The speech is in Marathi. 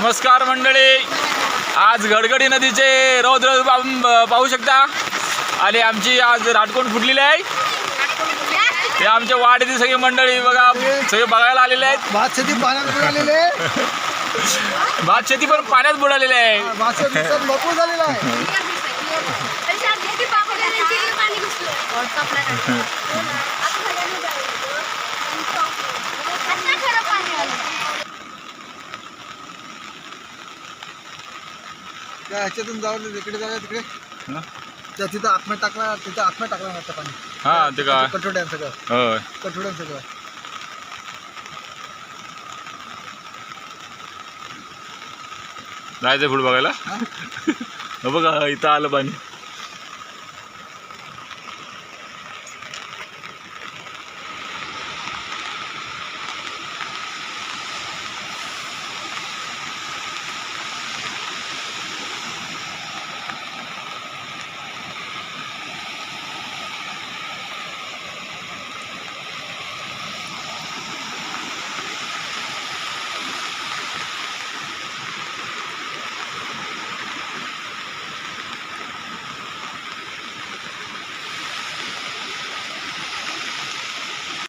नमस्कार मंडळी. आज गडगडी नदीचे रौद्र पाहू शकता. आणि आमची आज राटकोण फुटलेली आहे. हे आमच्या वाडीतील सगळी मंडळी बघा सगळे बघायला आलेले आहेत. भात शेती पाण्यात बुडालेले भात शेती पण पाण्यात बुडालेली आहे. भात शेती भरपूर झालेला आहे. त्या ह्याच्यातून जाऊन तिकडे जाऊया तिकडे? त्या तिथं आत्म्यात टाकला तिथं आत्म्यात टाकला नसतं पाणी. हा ते काय कठोड्यान सगळं. होय. कठोड्यान सगळं. जायचं पुढे बघायला? हो? बघा इथं आलं पाणी.